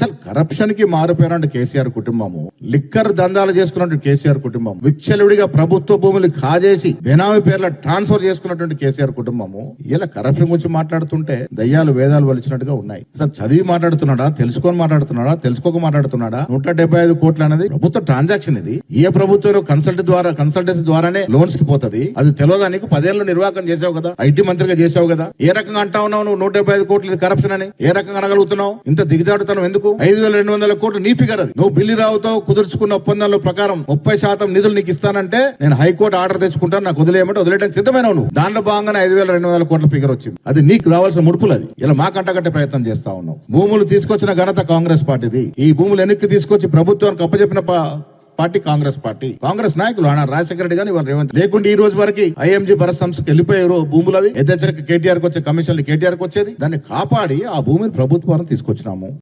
అసలు కరప్షన్కి మారిపోయినట్టు కేసీఆర్ కుటుంబము. లిక్కర్ దందాలు చేసుకున్నట్టు కేసీఆర్ కుటుంబం. విచ్చలుడిగా ప్రభుత్వ భూములు కాజేసి బెనామీ పేర్ల ట్రాన్స్ఫర్ చేసుకున్నటువంటి కేసీఆర్ కుటుంబము. ఇలా కరప్షన్ గురించి మాట్లాడుతుంటే దయ్యాలు వేదాలు వలిచినట్టుగా ఉన్నాయి. అసలు చదివి మాట్లాడుతున్నాడా? తెలుసుకొని మాట్లాడుతున్నాడా? తెలుసుకోక మాట్లాడుతున్నాడా? నూట డెబ్బై ఐదు కోట్లు అనేది ప్రభుత్వ ట్రాన్సాక్షన్ ఇది. ఏ ప్రభుత్వం కన్సల్ట్ ద్వారా కన్సల్టెన్సీ ద్వారానే లోన్స్కి పోతుంది? అది తెలియదా నీకు? పదేళ్ళు నిర్వాహకం చేసావు కదా? ఐటీ మంత్రిగా చేసావు కదా? ఏ రకంగా అంటా ఉన్నావు నువ్వు నూట డెబ్బై ఐదు కోట్లు కరప్షన్ అని? ఏ రకంగా అనగలుగుతున్నావు? ఇంత దిగజాడుతున్నావు ఎందుకు? ఐదు వేల రెండు వందల కోట్లు నీ ఫిగర్ అది. నువ్వు బిల్లి రావుతో కుదుర్చుకున్న ఒప్పందాల ప్రకారం ముప్పై శాతం నిధులు నీకు ఇస్తానంటే నేను హైకోర్టు ఆర్డర్ తెచ్చుకుంటాను నాకు వదిలేయమంటే వదిలేయడానికి సిద్ధమైన నువ్వు. దాంట్లో భాగంగానే ఐదు వేల రెండు వందల కోట్ల ఫిగర్ వచ్చింది. అది నీకు రావాల్సిన ముడుపులు అది. ఇలా మా కంటగట్టే ప్రయత్నం చేస్తా ఉన్నావు. భూములు తీసుకొచ్చిన ఘనత కాంగ్రెస్ పార్టీది. ఈ భూములు వెనక్కి తీసుకొచ్చి ప్రభుత్వానికి అప్పచెప్పిన పా- పార్టీ కాంగ్రెస్ పార్టీ. కాంగ్రెస్ నాయకులు ఆనాడు రాజశేఖర రెడ్డి గారు వాళ్ళు రేవంత్. లేకుంటే ఈ రోజు వరకు ఐఎంజీ భరత్ సంస్థకి వెళ్ళిపోయారు భూములు అవి. ఎద్దచ్చక కేటీఆర్కి వచ్చే కమిషన్లు కేటీఆర్కి వచ్చేది. దాన్ని కాపాడి ఆ భూమిని ప్రభుత్వాన్ని తీసుకొచ్చినాము.